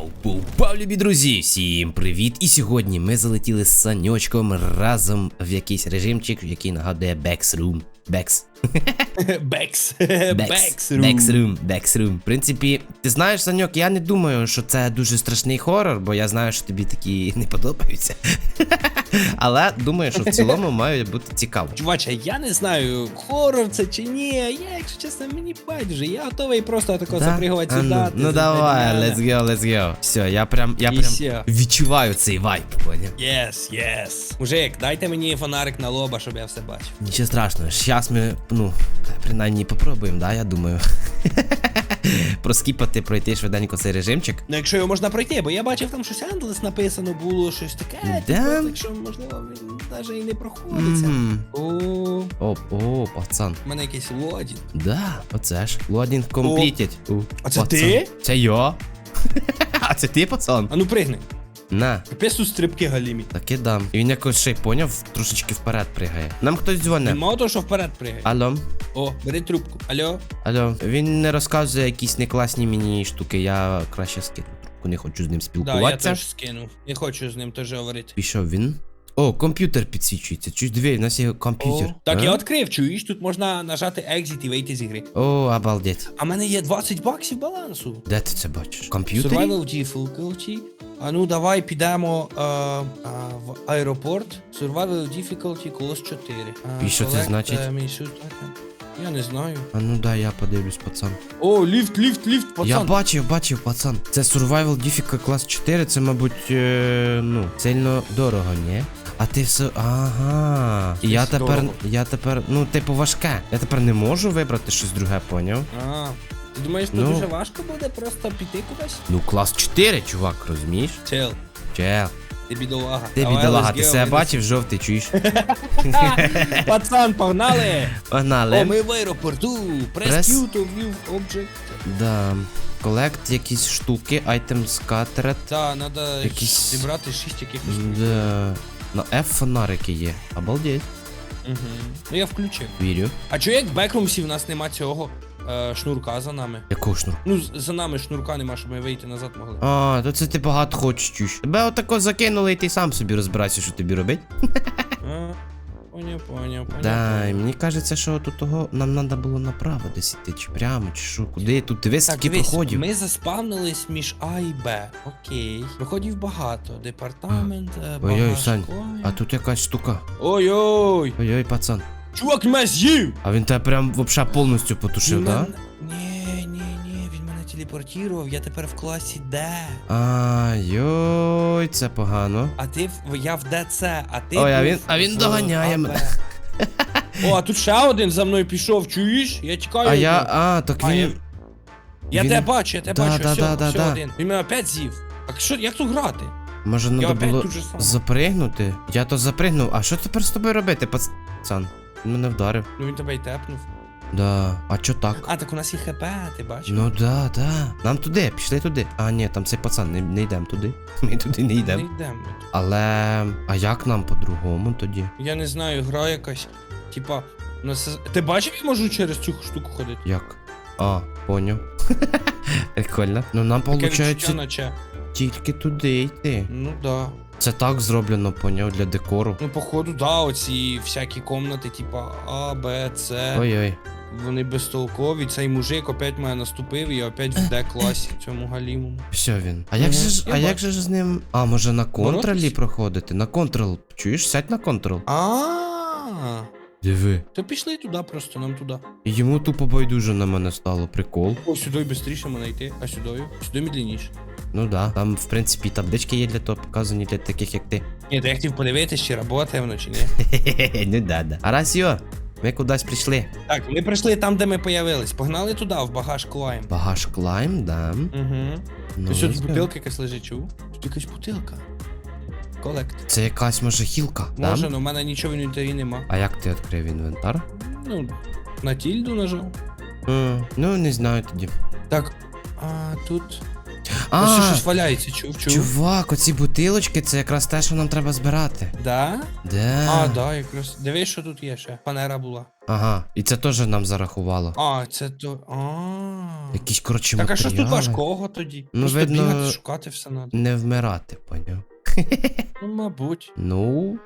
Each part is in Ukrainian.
Пау, пау, любі друзі! Всім привіт! І сьогодні ми залетіли з саньочком разом в якийсь режимчик, який нагадує Бексрум. Бекс. Бекс. Бекс. Бексрум. Бексрум. В принципі, ти знаєш, Саньок, я не думаю, що це дуже страшний хорор, бо я знаю, що тобі такі не подобаються. Але думаю, що в цілому має бути цікаво. Чуваче, я не знаю, хорор це чи ні. Я, якщо чесно, мені байдуже. Я готовий просто тако Да? запригувати А сюди. ну, ну давай, let's go, let's go. Все, я прям, я І прям все. відчуваю цей вайб, поняв? Yes, yes. Мужик, дайте мені фонарик на лоба, щоб я все бачив. Нічого страшного, зараз ми, ну, принаймні попробуємо, да, я думаю. Проскіпати, пройти швиденько цей режимчик. Ну, якщо його можна пройти, бо я бачив там щось Endless написано було, щось таке. Да? Типу, так можливо, він навіть і не проходиться. О, О, о, пацан. у мене якийсь лодін. Да, оце ж. Лодінг комплітять. А це ти? Це я. А це ти, пацан? А ну пригни. На, Капець тут стрибки галімі. таки дам. І він якось ще й поняв, трошечки вперед пригає. Нам хтось Він дзвонить. мало того, що вперед пригає. Алло, О, бери трубку. Алло. алло. Він не розказує якісь некласні мені штуки, я краще скину трубку, не хочу з ним Да, я спілкуватися. теж скинув. Не хочу з ним теж говорити. Пішов він. О, комп'ютер підсвічується. Чуть дві, у нас є комп'ютер. О, так, А? я відкрив, чуєш, тут можна нажати Exit і вийти з ігри. О, обалдеть. А в мене є 20 баксів балансу. Де ти це бачиш? В комп'ютері? Survival difficulty. А ну давай підемо е, е, в аеропорт. Survival difficulty клас 4. Е, І що це collect, значить? е, item. Я не знаю. А ну да, я подивлюсь, пацан. О, ліфт, ліфт, ліфт, пацан. Я бачив, бачив, пацан. Це Survival Difficult клас 4, це, мабуть, е, ну, сильно дорого, ні? А ти все. Ага. І я тепер. дорого. Я тепер. Ну, типу, важке. Я тепер не можу вибрати щось друге, поняв? А, ти думаєш, тут Ну. дуже важко буде просто піти кудись? Ну, клас 4, чувак, розумієш? Чел, Чел. ти бідолага. Ти бідолага, ти себе бачив, жовтий, чуєш? Пацан, погнали! О, Погнали. ми в аеропорту. Press. To view object. Да. Колект якісь штуки, item scattered. Та, треба Якісь- зібрати шість якихось. Да. На F фонарики є. Обалдеть. Угу. Ну я включив. Вірю. А чого як в бекрумсі в нас нема цього е, шнурка за нами? Якого шнур? Ну, з- за нами шнурка нема, щоб ми вийти назад могли. А, то це ти багато хочеш чуш. Тебе отако закинули і ти сам собі розбирайся, що тобі робить. А, поняв, поняв, поняв. Да, і мені кажеться, що тут того нам треба було направо десь іти, чи прямо, чи що, куди. Тут дивись, Так, скільки дивись, проходів. ми заспавнились між А і Б. Окей. Проходів багато. Департамент, е, Ой-ой, багаж Сань. А тут якась штука. Ой-ой! Ой-ой, пацан. Чувак мене з'їв! А він тебе прям вообще повністю потушив, да? так? Телепортував, я тепер в класі Д. А, йой, це погано. А ти в я в ДЦ, а ти. Ой, а він- а він доганяє мене. О, а тут ще один за мною пішов, чуєш? Я чекаю. А я. А, так він. Я тебе бачу, я тебе бачу, все, все один. Він мене опять з'їв. Так що, як тут грати? Може, треба було запригнути? Я то запригнув. А що тепер з тобою робити, пацан? Він мене вдарив. Ну він тебе й тепнув. Да. А чо так? А, так у нас є ХП, ти бачиш? Ну да, да. Нам туди, пішли туди. А, ні, там цей пацан, не, не йдемо туди. Ми туди не йдемо. Не йдемо. Але. А як нам по-другому тоді? Я не знаю, гра якась. Типа, ну це... ти бачив, я можу через цю штуку ходити? Як? А, поняв. Прикольно. Ну нам Таке відчуття, виходить наче. тільки туди йти. Ну да. Це так зроблено, поняв, для декору. Ну, походу, да, оці всякі комнати, типа А, Б, С. Ой-ой. Вони безтолкові. Цей мужик опять мене наступив і я опять в Д класі цьому галімому. Все він. А як же ж, а як же ж з ним. А, може на контролі проходити? На контрол. Чуєш, сядь на контрол. А, Диви. то пішли туди просто, нам туди. Йому тупо байдуже на мене стало, прикол. О, сюди швидше мене йти, а сюди, сюди медленніше. Ну да. Там, в принципі, таблички є для того показані для таких, як ти. Ні, то я хотів подивитися, чи працює воно, чи ні. Хе-хе-хе, ну да, да. А раз йо, ми кудись прийшли. Так, ми прийшли там, де ми появились. Погнали туди, в багаж клайм. Багаж клайм, да. Угу. Ну, Ось тут бутилка якась лежить, чув? Тут якась бутилка. Колект. Це якась може хілка, да? Може, але в мене нічого в інвентарі нема. А як ти відкрив інвентар? Ну, на тільду нажав. М, ну, не знаю тоді. Так, а тут. Ось А, щось валяється, чув, чув. чувак, оці бутилочки це якраз те, що нам треба збирати. Да? Де? А, да, якраз. Дивись, що тут є ще. Панера була. Ага, і це теж нам зарахувало. А, це то. А. Якісь, коротше, Так, а що ж тут важкого тоді? Ну, Просто видно- бігати, шукати все надо. Не вмирати, поняв. Ну, мабуть. Ну,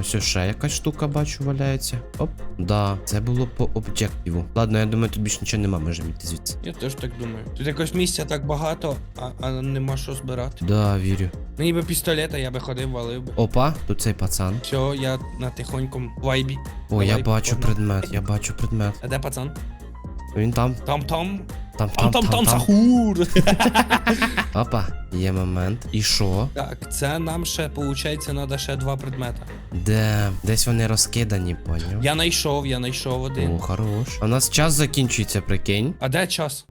ось ще якась штука бачу валяється. Оп, да, це було по об'єктиву. Ладно, я думаю, тут більше нічого нема, можемо йти звідси. Я теж так думаю. Тут якось місця так багато, а, а нема що збирати. Да, вірю. Мені би пістолета, я би ходив, валив би. Опа, тут цей пацан. Все, я на тихонькому вайбі. О, я Давай, бачу погнали. предмет, я бачу предмет. А де пацан? Він там, Там там. там, Там там там сахур. Опа, є момент. І що? Так, це нам ще, виходить, треба ще два предмета. Де? Десь вони розкидані, поняв? Я знайшов, я знайшов один. О, хорош. А у нас час закінчується, прикинь. А де час?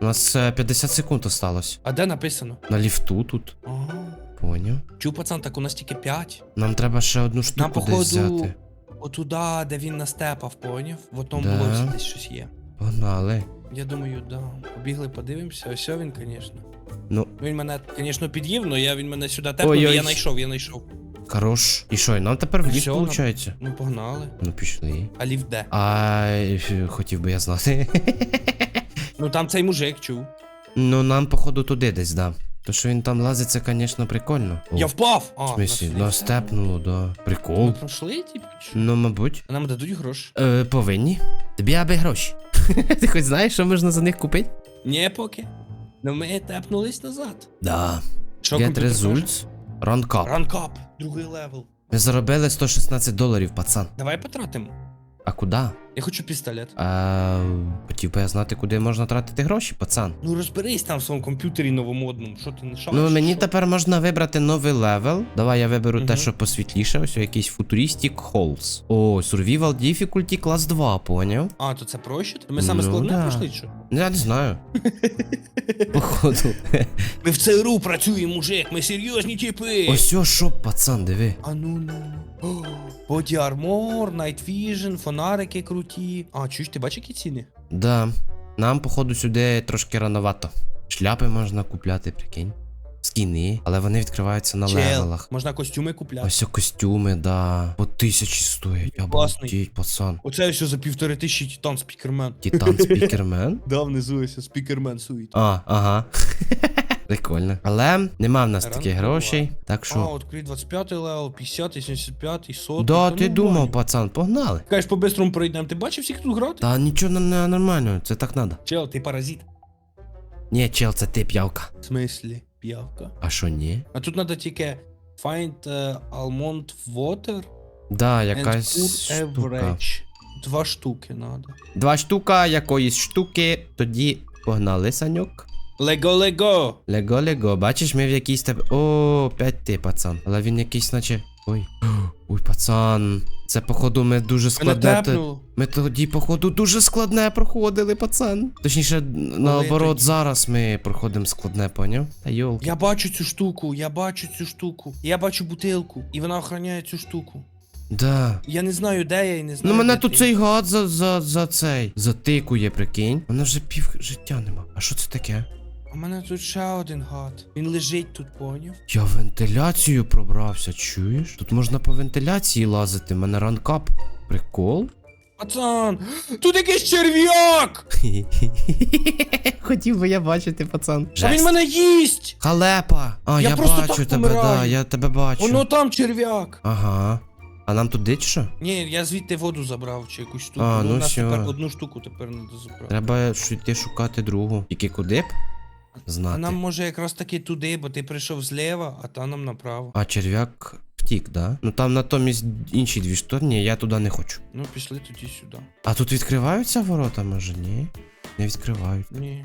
У нас е, 50 секунд осталось. А де написано? На ліфту тут. Ага. Поняв. Чу, пацан, так у нас тільки 5. Нам треба ще одну штуку походу, десь взяти. Отуда, де він настепав, поняв? В одному Да. блоці десь щось є. Погнали. Я думаю, да. Побігли, подивимося. Ось він, звісно. Ну, Він мене, звісно, під'їв, але я, він мене сюди тепнув, Ой-ой. і я знайшов, я знайшов. хорош. І що, і нам тепер в ліфт, Всьо, нам- виходить? Ну, погнали. Ну, пішли. А ліфт де? А е, хотів би я знати. Ну там цей мужик чув. ну, нам, походу, туди десь, да. То, що він там лазить, це, звісно, прикольно. О, Я впав! А, В смислі, нас да, степнуло, да. Ми Прикол. пройшли, типу? чи? Ну, мабуть. А нам дадуть гроші? Е, повинні. Тобі аби гроші. Ти хоч знаєш, що можна за них купити? Ні, поки. Ну ми тепнулись назад. Да. Що Get комп'ютер results. Rank up. Ранкап, другий левел. Ми заробили 116 доларів, пацан. Давай потратимо. А куди? Я хочу пістолет. А, хотів би я знати, куди можна тратити гроші, пацан. Ну розберись там в своєму комп'ютері новомодному. Що ти не шариш? Ну, мені що? тепер можна вибрати новий левел. Давай я виберу те, що посвітліше. Ось якийсь Futuristic Halls. О, Survival Difficulty клас 2, поняв? А, то це проще? Ми саме Ну, складне да. пройшли, що? Я не знаю. Походу. Ми в ЦРУ працюємо, мужик, ми серйозні типи. Ось о, що, пацан, диви. А ну ну. Body Armor, Night Vision, фонарики круті. А, чуєш, ти бачиш які ціни? Да. Нам, походу, сюди трошки рановато. Шляпи можна купляти, прикинь. Скіни, але вони відкриваються на левелах. можна костюми купляти. Ось костюми, да. По тисячі стоять. Обалдеть, пацан. Оце все за півтори тисячі Титан Спікермен. Титан Спікермен. Да, внизу ось Спікермен суїт. А, ага. Прикольно. Але нема в нас таких грошей, так А, що. от крит 25 левел, 50, 75, 100. Да, ти думав, пацан, погнали. Кажеш, по-бистрому пройдемо. Ти бачив всіх тут грати? Та нічого не, не нормально, це так надо. Чел, ти паразит. Ні, чел, це ти п'явка. В смислі? П'явка. А що ні? А тут треба тільки find uh, almond water Да, and якась food штука. average. Два штуки треба. Два штука якоїсь штуки, тоді погнали, саньок. Лего, лего! Лего, лего, бачиш, ми в якійсь тебе. О, опять ти, пацан. Але він якийсь, наче. Ой. Ой, пацан. Це, походу, ми дуже складне. те- Ми тоді, походу, дуже складне проходили, пацан. Точніше, наоборот, зараз ми проходимо складне, поняв? Та йолки. Я бачу цю штуку, я бачу цю штуку. Я бачу бутилку, і вона охороняє цю штуку. Да. Я не знаю, де я і не знаю. Ну мене де тут ти. цей гад за, за, за цей затикує, прикинь. Мене вже пів життя нема. А що це таке? У мене тут ще один гад. Він лежить тут, поняв? Я вентиляцію пробрався, чуєш? Тут можна по вентиляції лазити, мене ранкап. Прикол? Пацан! Тут якийсь черв'як! Хотів би я бачити, пацан. А він мене їсть! Халепа! А, я, Я просто бачу так тебе, да, я тебе бачу. Воно там черв'як! Ага. А нам туди чи що? Ні, я звідти воду забрав чи якусь штуку. А, ну у нас тепер одну штуку тепер треба забрати. Треба йти шукати другу. Тільки куди б? А нам може якраз таки туди, бо ти прийшов зліва, а та нам направо. А черв'як втік, да? Ну там натомість інші дві сторони, я туди не хочу. Ну пішли тоді сюди. А тут відкриваються ворота, може, ні? Не відкривають. Ні.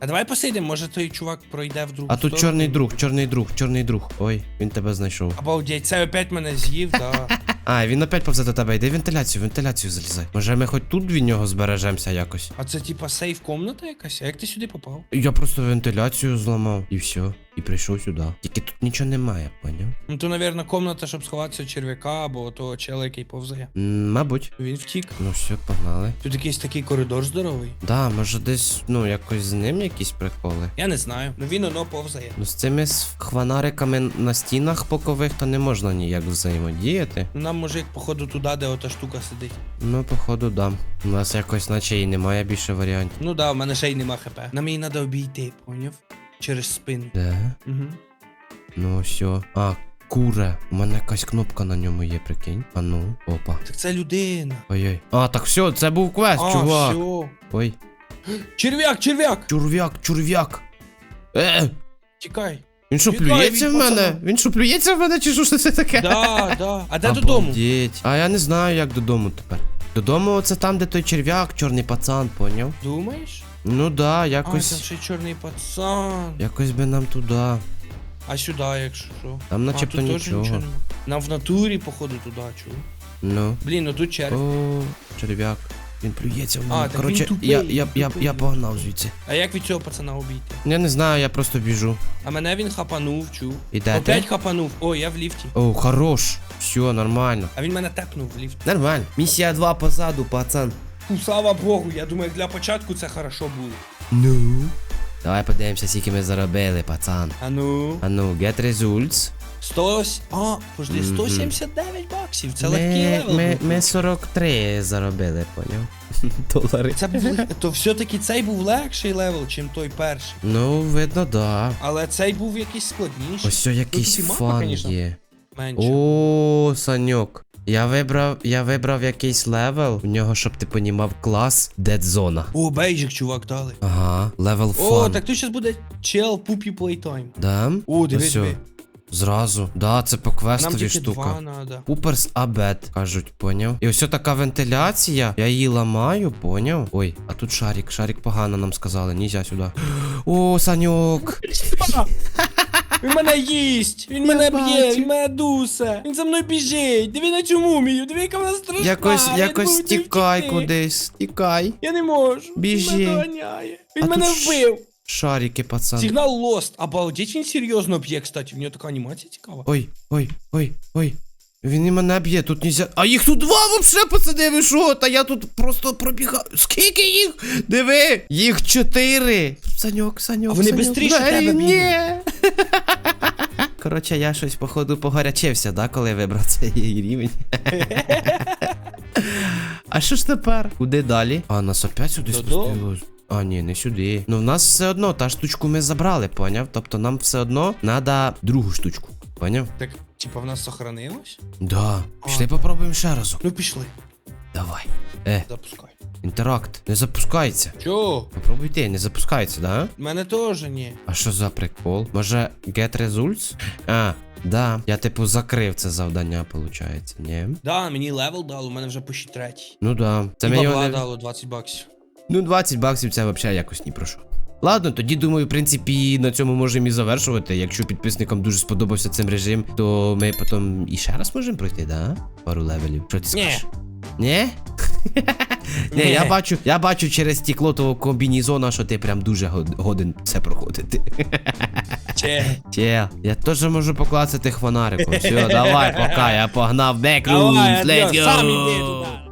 А давай посидимо, може той чувак пройде в другу А тут сторону. чорний друг, чорний друг, чорний друг. Ой, він тебе знайшов. Обалдеть, це опять мене з'їв, да. А, він опять повзе до тебе. Йди вентиляцію, вентиляцію залізай. Може ми хоч тут від нього збережемося якось. А це типа сейф комната якась? А як ти сюди попав? Я просто вентиляцію зламав і все. І прийшов сюди. Тільки тут нічого немає, поняв? Ну то, навірно, комната, щоб сховатися черв'яка або того чела, який повзає. М, Мабуть. Він втік. Ну все, погнали. Тут якийсь такий коридор здоровий. Да, може десь, ну, якось з ним якісь приколи. Я не знаю. Ну він воно повзає. Ну з цими хванариками на стінах бокових то не можна ніяк взаємодіяти. Ну нам може як походу туди, де ота штука сидить. Ну, походу, да. У нас якось наче і немає більше варіантів. Ну да, в мене ще й нема хп. Нам її треба обійти, поняв? Через спину. Де? Угу. Ну все. А, куре. У мене якась кнопка на ньому є, прикинь. А ну, опа. Так це людина. Ой-ой. А, так все, це був квест, а, чувак. все. Ой. Черв'як, черв'як! Чурвяк, чурвяк. Е, Тікай. він що плюється в мене? пацана. Він що плюється в мене, чи що ж це таке? Да, да. А де додому? Обалдеть. А я не знаю, як додому тепер. Додому це там, де той черв'як, чорний пацан, поняв? Думаєш? Ну да, А, там якось. ще й чорний пацан. Якось би нам туди. А сюди, якщо що. Там начебто а, тут теж нічого. нема. Нам в натурі, походу, туди, чув. Ну. Блін, ну тут червь. О, черв'як. Він плюється в мене. так Коротше, він тупий, я, я, я, тупий. я погнав звідси. А як від цього пацана обійти? Я не знаю, я просто біжу. А мене він хапанув, чув. І де Опять ти? хапанув. О, я в ліфті. О, хорош. Все, нормально. А він мене тепнув в ліфт. Нормально. Місія 2 позаду, пацан. Фу, слава Богу, я думаю, для початку це хорошо було. Ну. Давай подивимося, скільки ми заробили, пацан. А ну. А ну, get results. 100... А, пожди, Мгм. 179 баксів. Це легкий Ми, левел. ми, був. ми 43 заробили, поняв? Долари. Це був... То все-таки цей був легший левел, чим той перший. Ну, видно, да. Але цей був якийсь складніший. Ось о, якийсь тут і мапа, фан є. Менше. О, Саньок. Я вибрав, я вибрав якийсь левел. У нього, щоб ти понімав, клас Dead Zone. О, бейджик, чувак, дали. Ага, левел О, так тут зараз буде чел Пупі Playtime. Да? О, дивись, диви. Зразу. Да, це по Нам квестові тільки штука. два надо. Пуперс абет, кажуть, поняв. І ось така вентиляція. Я її ламаю, поняв. Ой, а тут шарик. Шарик погано нам сказали. Нельзя сюди. О, Саньок. Він мене їсть! Він мене б'є, бачу. він мене дусе! Він за мною біжить! Диви на цю мумію, диви, яка вона страшна! Якось, я не якось можу тікай втекти. кудись. Тікай. Я не можу. Біжи. Він мене доганяє. Він А мене тут ш- вбив. Шарики, пацан. Сигнал Lost. Обалдеть, він серйозно б'є, кстати. В нього така анімація цікава. Ой, ой, ой, ой. Він і мене б'є, тут нельзя. А їх тут два вообще, пацани, ви що? Та я тут просто пробігав. Скільки їх? Диви! Їх чотири. Саньок, саньок. А вони саньок. бистріше Дай, тебе Ні. Коротше, я щось, походу, погорячився, да, коли вибрав цей рівень. а що ж тепер? Куди далі? А, нас опять сюди Додому. спустилось. А, ні, не сюди. Ну в нас все одно, та штучку ми забрали, поняв? Тобто нам все одно треба другу штучку. Поняв? Так, типа в нас сохранилось? Да. Пішли попробуємо ще разок. Ну пішли. Давай. Е, Запускай. Інтеракт. Не запускається. Чо? Попробуй ти, не запускається, да? У мене теж ні. А що за прикол? Може, get results? А, да. Я типу закрив це завдання, виходить, ні? Да, мені левел дало, у мене вже почти третій. Ну да. Це І бабла не... дало 20 баксів. Ну, 20 баксів це взагалі якось ні про що. Ладно, тоді думаю, в принципі, на цьому можемо і завершувати. Якщо підписникам дуже сподобався цим режим, то ми потім і ще раз можемо пройти, да? Пару левелів. Що ти Ні. скажеш? Ні? Ні, я бачу, я бачу через стекло того комбінізона, що ти прям дуже годен це проходити. Че? Чел, я теж можу поклацати хванариком. Все, давай, пока, я погнав бекрумс, let's go!